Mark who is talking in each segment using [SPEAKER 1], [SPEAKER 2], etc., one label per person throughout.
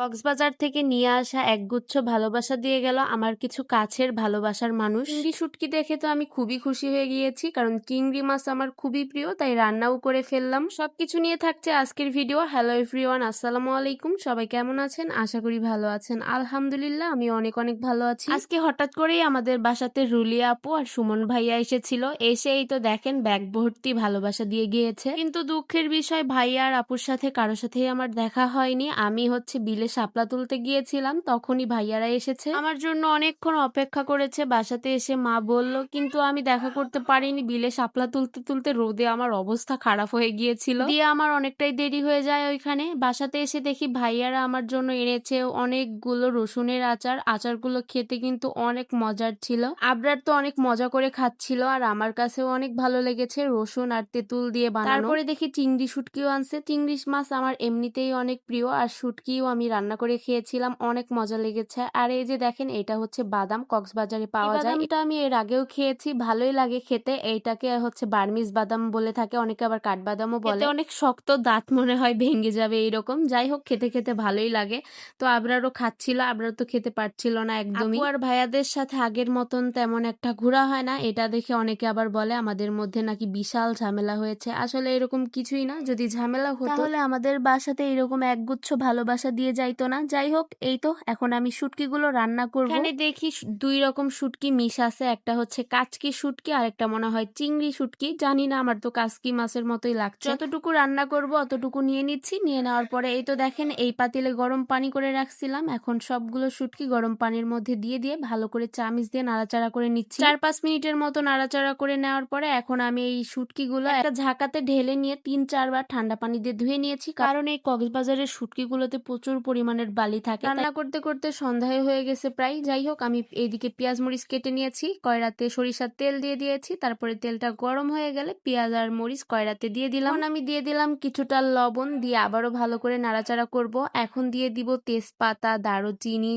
[SPEAKER 1] কক্সবাজার থেকে নিয়ে আসা একগুচ্ছ ভালোবাসা দিয়ে গেল আমার কিছু কাছের ভালোবাসার মানুষ। চিংড়ি শুটকি দেখে তো আমি খুবই খুশি হয়ে গিয়েছি কারণ চিংড়ি মাছ আমার খুবই প্রিয় তাই রান্নাও করে ফেললাম। সবকিছু নিয়ে থাকছে আজকের ভিডিও। হ্যালো এভরিওয়ান আসসালামু আলাইকুম। সবাই কেমন আছেন? আশা করি ভালো আছেন। আলহামদুলিল্লাহ আমি অনেক অনেক ভালো আছি। আজকে হঠাৎ করেই আমাদের বাসাতে রুলিয়া আপু আর সুমন ভাইয়া এসেছিল। এসেই তো দেখেন ব্যাগ ভর্তি ভালোবাসা দিয়ে গিয়েছে। কিন্তু দুঃখের বিষয় ভাইয়া আর আপুর সাথে কারোর সাথেই আমার দেখা হয়নি। আমি হচ্ছে বিলে শাপলা তুলতে গিয়েছিলাম তখনই ভাইয়ারা এসেছে। আমার জন্য অনেকক্ষণ অপেক্ষা করেছে বাসাতে এসে মা বলল কিন্তু আমি দেখা করতে পারিনি বিলে শাপলা তুলতে তুলতে রোদে আমার অবস্থা খারাপ হয়ে গিয়েছিল। দিয়ে আমার অনেকটাই দেরি হয়ে যায় ওইখানে। বাসাতে এসে দেখি ভাইয়ারা আমার জন্য এনেছে অনেকগুলো রসুনের আচার। আচারগুলো খেতে কিন্তু অনেক মজার ছিল। আবরার তো অনেক মজা করে খাচ্ছিল আর আমার কাছেও অনেক ভালো লেগেছে রসুন আর তেঁতুল দিয়ে বানানো। তারপরে দেখি চিংড়ি শুটকিও আনছে। চিংড়ি মাছ আমার এমনিতেই অনেক প্রিয় আর শুটকিও আমি রান্না করে খেয়েছিলাম অনেক মজা লেগেছে। আর এই যে দেখেন এটা হচ্ছে বাদাম কক্সবাজারে পাওয়া যায়। এটা আমি এর আগেও খেয়েছি ভালোই লাগে খেতে। এইটাকে হচ্ছে বার্মিজ বাদাম বলে থাকে অনেকে আবার কাঠবাদামও বলে। অনেক শক্ত দাঁত মনে হয় ভেঙে যাবে এইরকম। যাই হোক খেতে খেতে ভালোই লাগে। তো আবরারও খাচ্ছিল আবরার তো খেতে পারছিল না একদমই। আর ভাইয়াদের সাথে আগের মতন তেমন একটা ঘোরা হয় না এটা দেখে অনেকে আবার বলে আমাদের মধ্যে নাকি বিশাল ঝামেলা হয়েছে। আসলে এরকম কিছুই না যদি ঝামেলা হতো তাহলে আমাদের বাসাতে এরকম একগুচ্ছ ভালোবাসা দিয়ে যাইতো না। যাই হোক এই তো এখন আমি শুটকিগুলো রান্না করব। এখানে দেখি দুই রকম শুটকি মিশ আছে। একটা হচ্ছে কাচকি শুটকি আর একটা মনে হয় চিংড়ি শুটকি। জানি না আমার তো কাচকি মাছের মতোই লাগছে। যতটুকু রান্না করব অতটুকু নিয়ে নিচ্ছি। নিয়ে নেওয়ার পরে এই তো দেখেন এই পাতিলে গরম পানি করে রাখছিলাম। এখন সবগুলো শুটকি গরম পানির মধ্যে দিয়ে দিয়ে ভালো করে চামিচ দিয়ে নাড়াচাড়া করে নিচ্ছি। চার পাঁচ মিনিটের মতো নাড়াচাড়া করে নেওয়ার পরে এখন আমি এই শুটকিগুলো একটা ঝাঁকাতে ঢেলে নিয়ে তিন চারবার ঠান্ডা পানি দিয়ে ধুয়ে নিয়েছি। কারণ এই কক্সবাজারের শুটকিগুলোতে প্রচুর পরিমাণের বালি থাকে রান্না করতে করতে সন্ধ্যায় হয়ে গেছে প্রায়। যাই হোক আমি এইদিকে পেঁয়াজ মরিচ কেটে নিয়েছি কয়রাতে সরিষার তেল দিয়ে দিয়েছি তারপরে তেলটা গরম হয়ে গেলে পেঁয়াজ আর মরিচ কয়রাতে দিয়ে দিলাম। আমি দিয়ে দিলাম কিছুটা লবণ দিয়ে আবারও ভালো করে নাড়াচাড়া করব। এখন দিয়ে দিব তেজপাতা দারুচিনি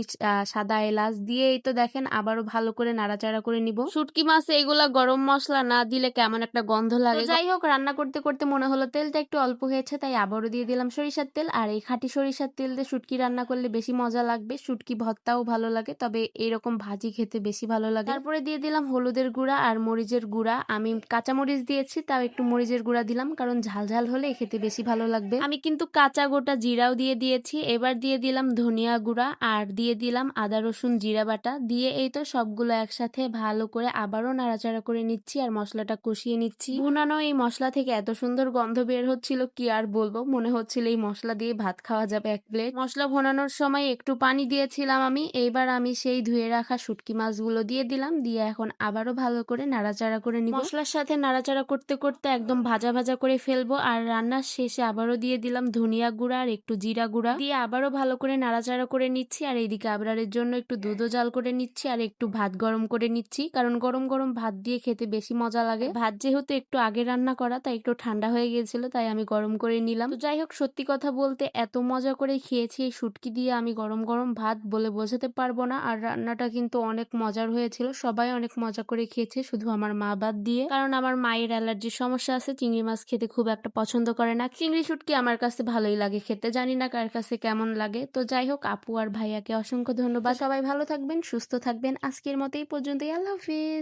[SPEAKER 1] সাদা এলাচ দিয়ে এই তো দেখেন আবারও ভালো করে নাড়াচাড়া করে নিব। শুটকি মাছ এইগুলা গরম মশলা না দিলে কেমন একটা গন্ধ লাগে। যাই হোক রান্না করতে করতে মনে হলো তেলটা একটু অল্প হয়েছে তাই আবারও দিয়ে দিলাম সরিষার তেল। আর এই খাঁটি সরিষার তেল দিয়ে শুটকি রান্না করলে বেশি মজা লাগবে। শুটকি ভর্তাও ভালো লাগে, তবে এরকম ভাজি খেতে বেশি ভালো লাগে। তারপরে দিয়ে দিলাম হলুদের গুঁড়া আর মরিচের গুঁড়া। আমি কাঁচা মরিচ দিয়েছি, তাও একটু মরিচের গুঁড়া দিলাম, কারণ ঝাল ঝাল হলে খেতে বেশি ভালো লাগবে। আমি কিন্তু কাঁচা গোটা জিরাও দিয়ে দিয়েছি। এবার দিয়ে দিলাম ধনিয়া গুঁড়া আর দিয়ে দিলাম আদা, রসুন, জিরা বাটা। দিয়ে এই তো সবগুলো একসাথে ভালো করে আবারও নাড়াচাড়া করে নিচ্ছি আর মশলাটা কষিয়ে নিচ্ছি। ভুনানো এই মশলা থেকে এত সুন্দর গন্ধ বের হচ্ছিল, কি আর বলব? মনে হচ্ছিল এই মশলা দিয়ে ভাত খাওয়া যাবে এক প্লেট। মশলা ভোনানোর সময় একটু পানি দিয়েছিলাম আমি। এইবার আমি সেই ধুয়ে রাখা শুটকি মাছগুলো দিয়ে দিলাম। দিয়ে এখন আবারও ভালো করে নাড়াচাড়া করে নিব। মশলার সাথে নাড়াচাড়া করতে করতে একদম ভাজা ভাজা করে ফেলব। আর রান্নার শেষে আবারও দিয়ে দিলাম ধনিয়া গুঁড়া আর একটু জিরা গুঁড়া। দিয়ে আবারও ভালো করে নাড়াচাড়া করে নিচ্ছি। আর এইদিকে আবরারের জন্য একটু দুধও জাল করে নিচ্ছি আর একটু ভাত গরম করে নিচ্ছি। কারণ গরম গরম ভাত দিয়ে খেতে বেশি মজা লাগে। ভাত যেহেতু একটু আগে রান্না করা, তাই একটু ঠান্ডা হয়ে গিয়েছিল তাই আমি গরম করে নিলাম। যাই হোক, সত্যি কথা বলতে এত মজা করে খেয়েছি এই শুটকি দিয়ে আমি গরম গরম ভাত বলে বোঝাতে পারব না। আর রান্নাটা কিন্তু অনেক মজার হয়েছিল। সবাই অনেক মজা করে খেয়েছে, শুধু আমার মা বাদ দিয়ে। কারণ আমার মায়ের অ্যালার্জির সমস্যা আছে, চিংড়ি মাছ খেতে খুব একটা পছন্দ করে না। চিংড়ি শুটকি আমার কাছে ভালোই লাগে খেতে, জানি না কার কাছে কেমন লাগে। তো যাই হোক, আপু আর ভাইয়াকে অসংখ্য ধন্যবাদ। সবাই ভালো থাকবেন, সুস্থ থাকবেন। আজকের মতো এই পর্যন্তই। আল্লাহ হাফিজ।